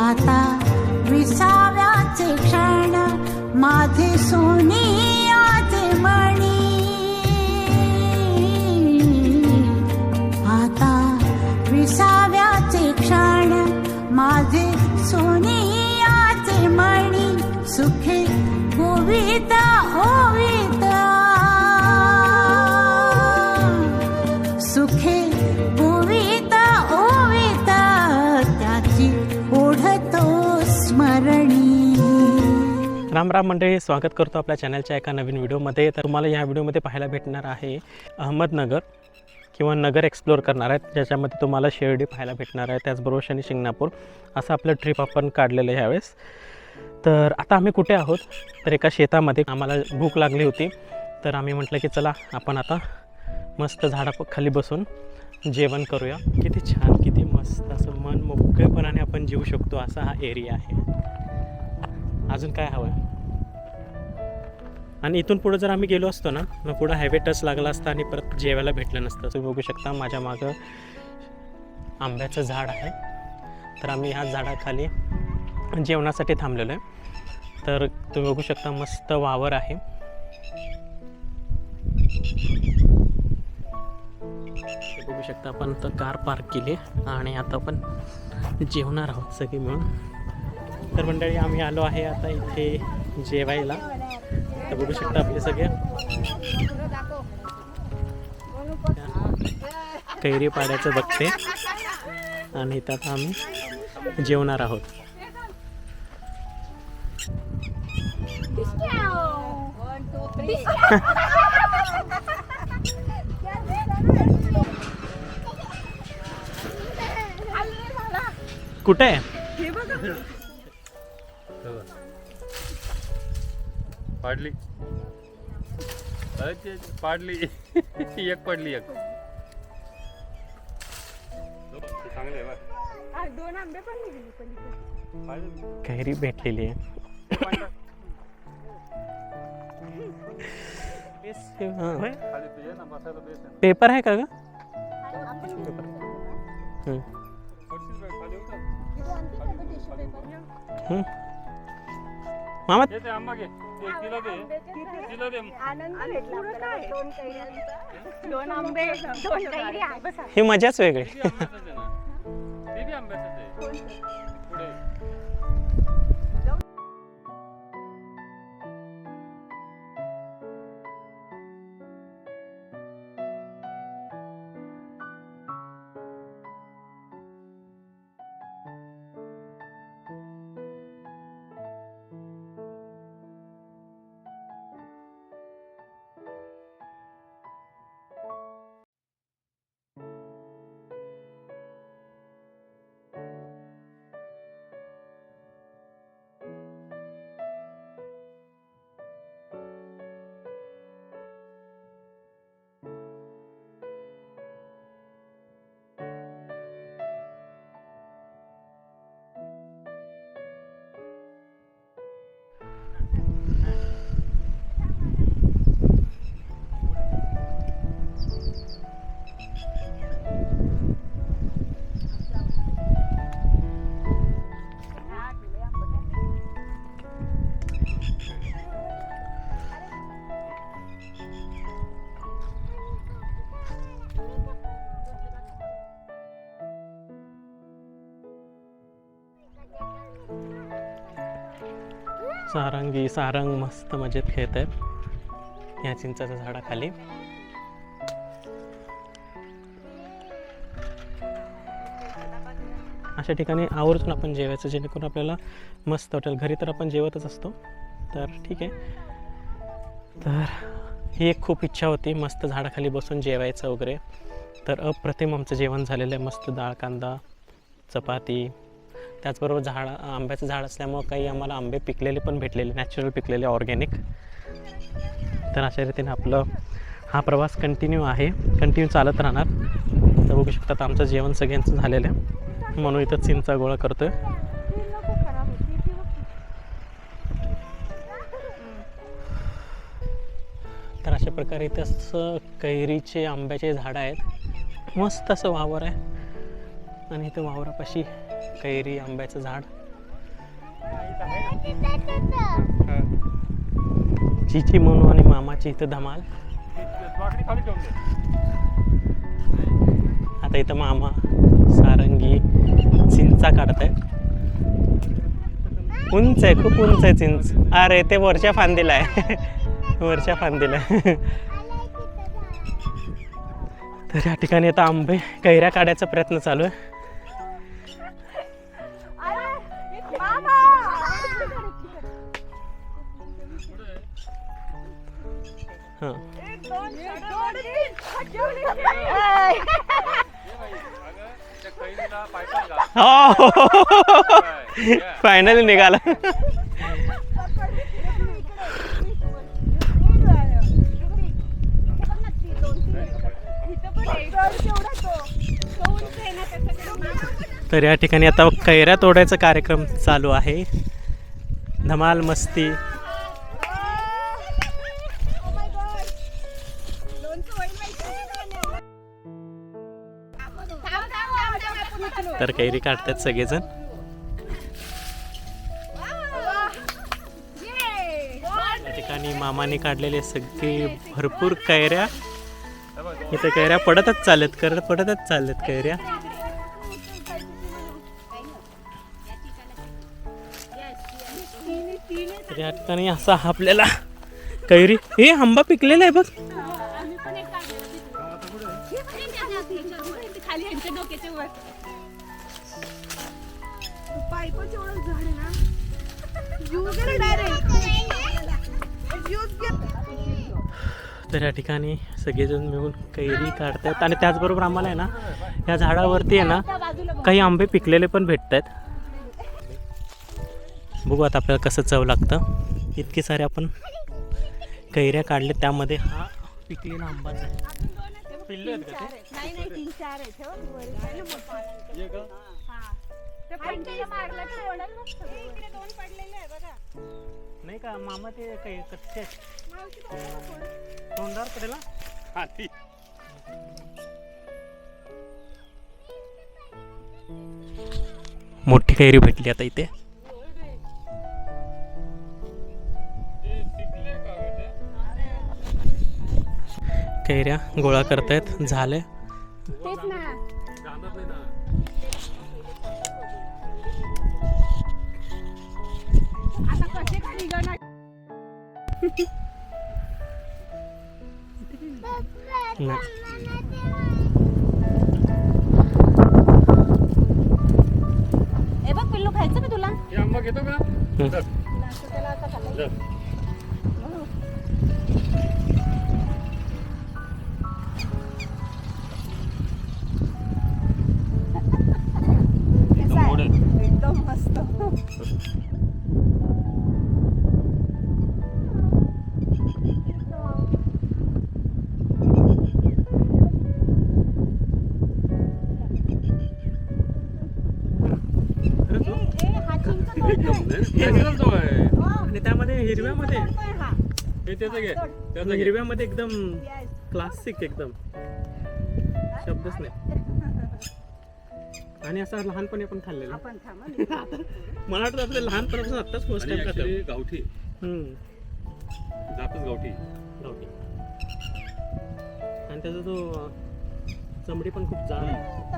आता विसाव्याचे क्षण माझे सोनियाचे मणी. आता विसाव्याचे क्षण माझे सोनियाचे मणी. सुखे गोविता ओविता सुखे गोविता राम राम मंडळी स्वागत करतो आपल्या चॅनलच्या एका नवीन व्हिडिओमध्ये. तर तुम्हाला या व्हिडिओमध्ये पाहायला भेटणार आहे अहमदनगर किंवा नगर एक्सप्लोअर करणार आहेत ज्याच्यामध्ये तुम्हाला शिर्डी पाहायला भेटणार आहे त्याचबरोबर शनी शिंगणापूर. असं आपलं ट्रिप आपण काढलेलं आहे यावेळेस. तर आता आम्ही कुठे आहोत? तर एका शेतामध्ये. आम्हाला भूक लागली होती. तर आम्ही म्हटलं की चला आपण आता मस्त झाडाखाली बसून जेवण करूया. किती छान किती मस्त असं मन मोकळेपणाने आपण जेवू शकतो असा हा एरिया आहे. अजून काय हवं? आहे आणि इथून पुढे जर आम्ही गेलो असतो ना मग पुढं हायवे टच लागला असता आणि परत जेवायला भेटलं नसतं. तुम्ही बघू शकता माझ्या मागं आंब्याचं झाड आहे. तर आम्ही ह्या झाडाखाली जेवणासाठी थांबलेलो आहे. तर तुम्ही बघू शकता मस्त वावर आहे. बघू शकता आपण तर कार पार्क केली आणि आता आपण जेवणार आहोत सगळी मिळून. तर मंडळी आम्ही आलो आहे आता इथे जेवायला. तर बघू शकता आपले सगळे. कैरी पाड्याचं बघते. आणि इथं आता आम्ही जेवणार आहोत. कुठे पाडली अरे ते पाडली एक पडली एक चांगले दोन आंबे पण निघाले पलीकडे कैरी भेटलेली आहे हां. खाली तुझे ना बसायला बेस आहे पेपर आहे का ग हं. पडशील बाई, खाली उतर. हं. मामा दे ते आंबा घे तिला दे. तिला दे. आनंद भेटला आपल्याला. दोन कैऱ्यांचा दोन आंबे दोन कैरी आहे बस ही मजाच वेगळी. ते बी आंब्याचंच आहे. पुढे. सारंगी सारंग मस्त मजेत खेळत आहेत. या चिंचाच्या झाडाखाली. अशा ठिकाणी आवर्जून आपण जेवायचं जेणेकरून आपल्याला मस्त वाटेल. घरी तर आपण जेवतच असतो. तर ठीक आहे. तर ही एक खूप इच्छा होती मस्त झाडाखाली बसून जेवायचं वगैरे. तर अप्रतिम आमचं जेवण झालेलं आहे. मस्त डाळ कांदा चपाती त्याचबरोबर झाड आंब्याचं झाड असल्यामुळं काही आम्हाला आंबे पिकलेले पण भेटलेले नॅचरल पिकलेले ऑर्गॅनिक तर अशा रीतीने आपलं हा प्रवास कंटिन्यू आहे. कंटिन्यू चालत राहणार. तर बघू शकतात आमचं जेवण सगळ्यांचं झालेलं आहे. म्हणून इथं चिंचा गोळा करतो आहे तर अशा प्रकारे इथं कैरीचे आंब्याचे झाडं आहेत. मस्त असं वावर आहे. आणि इथं वावरापाशी कैरी आंब्याचं झाड. चिची म्हणू आणि मामाची इथं धमाल. आता इथं मामा सारंगी चिंचा काढताय. उंच आहे खूप उंच आहे चिंच. अरे ते वरच्या फांदीला आहे. वरच्या फांदीला आहे. तर या ठिकाणी आता आंबे कैऱ्या काढायचा प्रयत्न चालू आहे. फायनली निघाला. तर या ठिकाणी आता कैऱ्या तोडायचा कार्यक्रम चालू आहे. धमाल मस्ती. तर कैरी काढतात सगळेजण. या ठिकाणी मामाने काढलेले सगळे भरपूर कैऱ्या. इथे कैऱ्या पडतच चालत करत पडतच चालत कैऱ्या. या ठिकाणी असा आपल्याला कैरी. हे आंबा पिकलेला आहे बघ. पायपच एवढं झाड आहे ना? यूज डायरेक्ट तर या ठिकाणी सगळेजण मिळून कैरी काढतात आणि त्याचबरोबर आम्हाला आहे ना या झाडावरती आहे ना काही आंबे पिकलेले पण भेटत आहेत बघू आता आपल्याला कसं चव लागतं. इतके सारे आपण कैऱ्या काढले त्यामध्ये हा पिकलेला आंबाच आहे. पिल्ले आहेत का दोन पडलेले आहे बघा. नाही का मामा ते काही कच्चे आहेत. मावशी बघा ना थोडं. तोंडावर पडेल ना हा, ती. मोठी कैरी भेटली आता इथे? कैऱ्या गोळा करतायत झाले तेच ना ए बघ पिल्लू खायचं का तुला? हे आंबा घेतो का? त्याला आता खाल्लं. एकदम मस्त. आणि त्यामध्ये हिरव्यामध्ये. हा. हे त्याचं घे. त्याचं हिरव्यामध्ये एकदम. क्लासिक एकदम. शब्दच नाही. आणि असं लहानपणी आपण खाल्लेलं. मला वाटतं आपलं लहानपणापासून आत्ताच फर्स्ट टाइम खातो. actually गावठी. हम्म, जातच गावठी. गावठी. आणि त्याचा तो अं, चमडी पण खूप जाड आहे.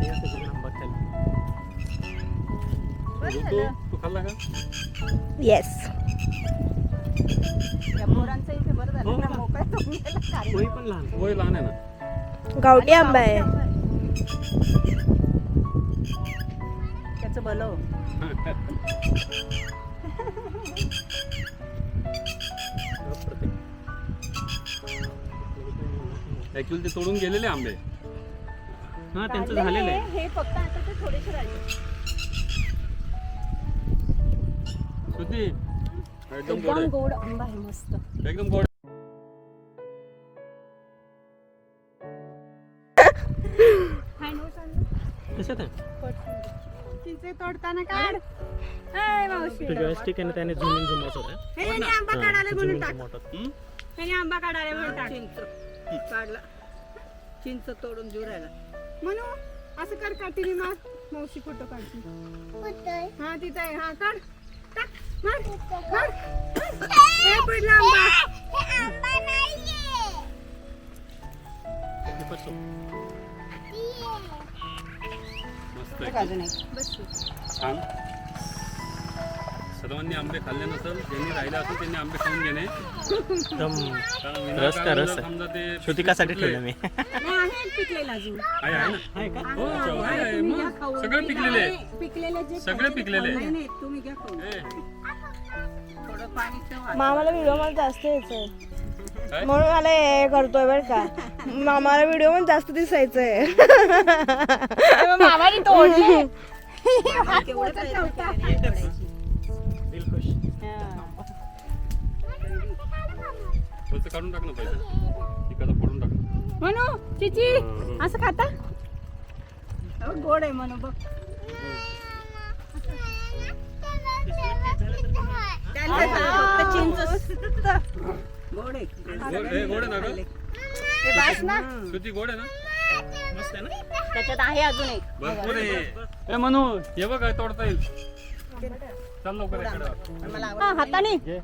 ते असं सगळं आंबा खायला. बरं तू झालं. तू खाल्ला का? येस या पोरांचं इथे बरं हो झालं ना पण लहान वय लहान आहे ना. गावठी आंबा आहे. त्याचं भलं ऍक्च्युअली ते तोडून गेलेले आंबे. हा त्यांचं झालेलं आहे. हे फक्त आता ते थोडेसे राहिले. श्रुती एकदम गोड एकदम आहे. गोड आंबा आहे मस्त. एकदम गोड. कशात आहे? चिंचे तोडताना काढ. मावशी. जॉयस्टिक त्याने झुमून झुमत होता हे यांनी आंबा काढायला म्हणून टाक. झुमून झुमत हम्म? त्यांनी आंबा काढायला म्हणून टाक. चिंच. काढला. चिंच तोडून देऊ राहिला. म्हणू असं कर काठीने मार मावशी फोटो काढची हा तिथं आहे. हा काढ. टाक. मार. मार. हे पडला आंबा मस्त आहे. छान. सर्वांनी आंबे खाल्ले नसेल ज्यांनी राहिले असेल त्यांनी आंबे खाऊन घेणे. रस का रस आहे. समजा ते श्रुतिकासाठी पिकले- ठेवलं मी. नाही आहे पिकलेला अजून. आहे आहे ना? आहे का? हो आहे, आहे मग सगळे पिकलेले. आहे. पिकलेले जे सगळे पिकलेले. आहे. नाही नाही तुम्ही घ्या खाऊन. ए, थोडं पाणी ठेवा. मामाला व्हिडिओमध्ये जास्त यायचंय. काय? म्हणून मला हे करतोय बर का. मामाला व्हिडिओमध्ये जास्त दिसायचंय. मामाने तोडले. केवढं. काढून टाक ना पहिले. फोडून टाक. म्हणू चिची असं खाता? गोड आहे म्हणू बघ. फक्त चिंच. गोड आहे. गोड ए, गोड आहे ना गं? हे बास ना. श्रुती गोड आहे ना? मस्त आहे ना? त्याच्यात आहे अजून एक. भरपूर आहे. ए हे बघ काय तोडता येईल. चल लवकर इकडे हा, हाताने. घे.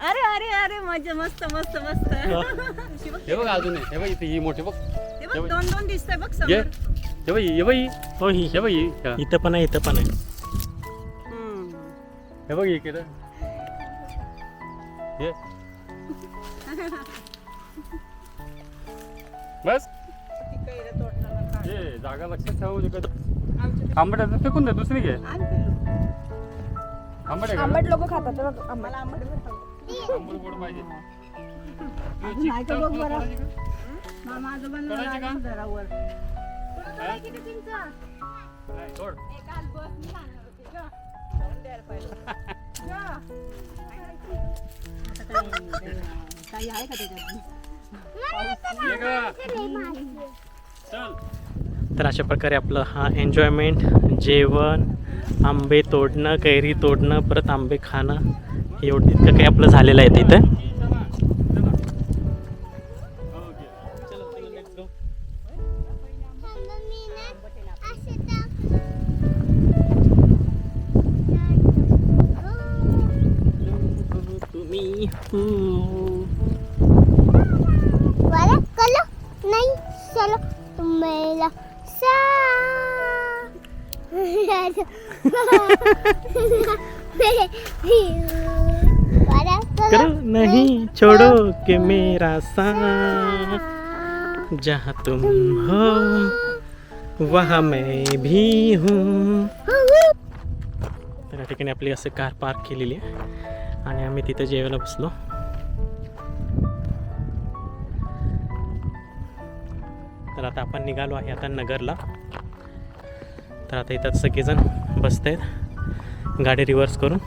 अरे अरे अरे मजा मस्त मस्त मस्त. हे बघ अजून आहे. हे बघ इथे ही मोठी बघ. हे बघ दोन दोन दिसतंय बघ घे समोर. हे बघ ही, हे बघ. ही. हो ही हे बघ ही. हा. इथं पण आहे इथं पण आहे. हे बघ इकडे. घे बस. ये जागा लक्षात ठेवू इकडे आंबट आहे तर फेकून दे दुसरी घे. आंबट आहे का? आंबट लोक खातात ना आंबट. मला आंबट बरं. आंबट गोड पाहिजे. अजून आहे का बघ बरं. मामा आजोबांना तोडायची का? लागलं जरा वर. नाही, तोड काही आहे का त्याच्यात ये का? चल. तर अशा प्रकारे आपलं हा एन्जॉयमेंट जेवण आंबे तोडणं कैरी तोडणं परत आंबे खाणं एवढं इतकं काही आपलं झालेलं आहे तिथं. तुम्ही हो. कलो नहीं सा छोड़ो के मेरा साथ जहाँ तुम हो वहाँ मैं भी हूँ। तर या ठिकाणी आपली असं कार पार्क केलेली आहे. आणि आम्ही तिथे जेवायला बसलो. तर आता आपण निघालो आहे आता नगरला. तर आता इथं सगळेजण बसत आहेत गाडी रिव्हर्स करून.